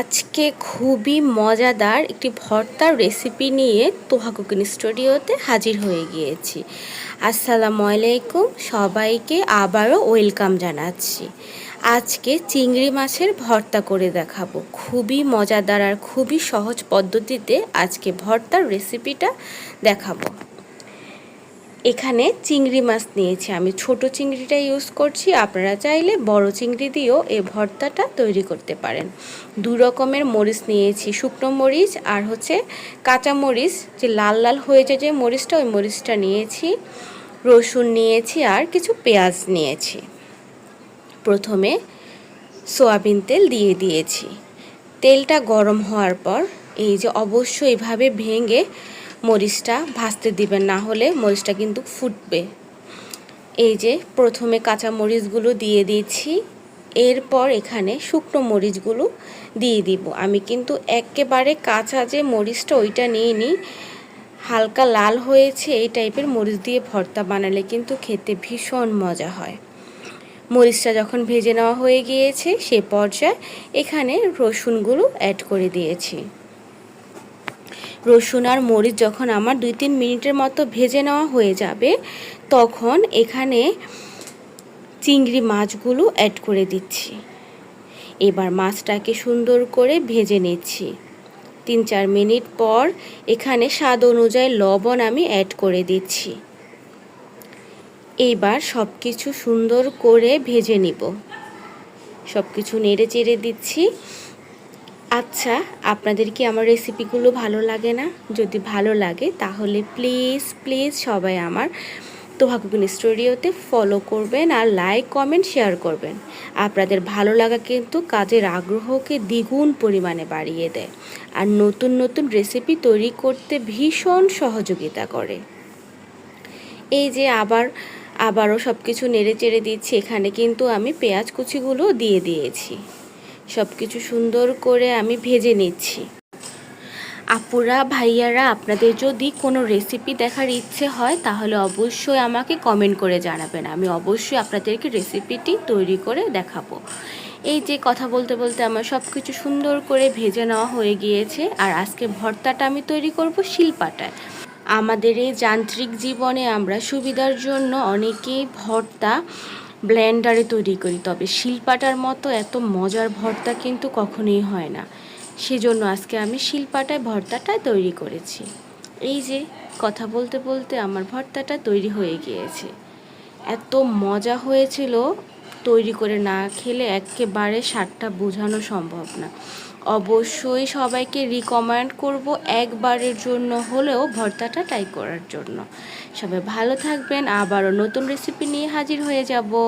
আজকে খুবই মজাদার একটি ভর্তার রেসিপি নিয়ে তোহা কুকিং স্টুডিওতে হাজির হয়ে গিয়েছি। আসসালামু আলাইকুম, সবাইকে আবারও ওয়েলকাম জানাচ্ছি। আজকে চিংড়ি মাছের ভর্তা করে দেখাবো। খুবই মজাদার আর খুবই সহজ পদ্ধতিতে আজকে ভর্তার রেসিপিটা দেখাবো। এখানে চিংড়ি মাছ নিয়েছি আমি। ছোট চিংড়িটা ইউজ করছি, আপনারা চাইলে বড় চিংড়ি দিয়েও এই ভর্তাটা তৈরি করতে পারেন। দু রকমের মরিচ নিয়েছি, শুকনো মরিচ আর হচ্ছে কাঁচা মরিচ, যে লাল লাল হয়ে যায় যে মরিচটা, ওই মরিচটা নিয়েছি। রসুন নিয়েছি আর কিছু পেঁয়াজ নিয়েছি। প্রথমে সোয়াবিন তেল দিয়ে দিয়েছি। তেলটা গরম হওয়ার পর এই যে অবশ্যই এভাবে ভেঙে মরিচটা ভাজতে দিবেন, না হলে মরিচটা কিন্তু ফুটবে। এই যে প্রথমে কাঁচা মরিচগুলো দিয়ে দিয়েছি এরপর এখানে শুকনো মরিচগুলো দিয়ে দিব। আমি কিন্তু একেবারে কাঁচা যে মরিচটা, ওইটা নিয়ে নিই। হালকা লাল হয়েছে, এই টাইপের মরিচ দিয়ে ভর্তা বানালে কিন্তু খেতে ভীষণ মজা হয়। মরিচটা যখন ভেজে নেওয়া হয়ে গিয়েছে, সে পর্যায়ে এখানে রসুনগুলো অ্যাড করে দিয়েছি। রসুন আর মরিচ যখন আমার দুই তিন মিনিটের মতো ভেজে নেওয়া হয়ে যাবে, তখন এখানে চিংড়ি মাছগুলো অ্যাড করে দিচ্ছি। এবার মাছটাকে সুন্দর করে ভেজে নিচ্ছি। তিন চার মিনিট পর এখানে স্বাদ অনুযায়ী লবণ আমি অ্যাড করে দিচ্ছি। এইবার সব কিছু সুন্দর করে ভেজে নিব। সব কিছু নেড়ে চেড়ে দিচ্ছি। আচ্ছা আপনাদের কি আমার রেসিপিগুলো ভালো লাগে না? যদি ভালো লাগে, তাহলে প্লিজ প্লিজ সবাই আমার তোহা স্টুডিওতে ফলো করবেন আর লাইক কমেন্ট শেয়ার করবেন। আপনাদের ভালো লাগা কিন্তু কাজের আগ্রহকে দ্বিগুণ পরিমাণে বাড়িয়ে দেয় আর নতুন নতুন রেসিপি তৈরি করতে ভীষণ সহযোগিতা করে। এই যে আবার, আবারও সব কিছু নেড়ে চেড়ে দিচ্ছি, এখানে কিন্তু আমি পেঁয়াজ কুচিগুলো দিয়ে দিয়েছি। সব কিছু সুন্দর করে আমি ভেজে নিচ্ছি। আপুরা, ভাইয়ারা, আপনাদের যদি কোনো রেসিপি দেখার ইচ্ছে হয়, তাহলে অবশ্যই আমাকে কমেন্ট করে জানাবেন। আমি অবশ্যই আপনাদেরকে রেসিপিটি তৈরি করে দেখাবো। এই যে কথা বলতে বলতে আমার সব কিছু সুন্দর করে ভেজে নেওয়া হয়ে গিয়েছে, আর আজকে ভর্তাটা আমি তৈরি করব শিলপাটায়। আমাদের এই যান্ত্রিক জীবনে আমরা সুবিধার জন্য অনেকেই ভর্তা ব্লেন্ডারে তৈরি করি, তবে শিলপাটার মতো এত মজার ভর্তা কিন্তু কখনোই হয় না। সেজন্য আজকে আমি শিলপাটায় ভর্তাটা তৈরি করেছি। এই যে, কথা বলতে বলতে আমার ভর্তাটা তৈরি হয়ে গিয়েছে। এত মজা হয়েছিল, তৈরি করে না খেলে একেবারে স্বাদটা বোঝানো সম্ভব না। অবশ্যই সবাইকে রিকমেন্ড করব একবারের জন্য হলেও ভর্তাটা ট্রাই করার জন্য। সবাই ভালো থাকবেন, আবারও নতুন রেসিপি নিয়ে হাজির হয়ে যাব।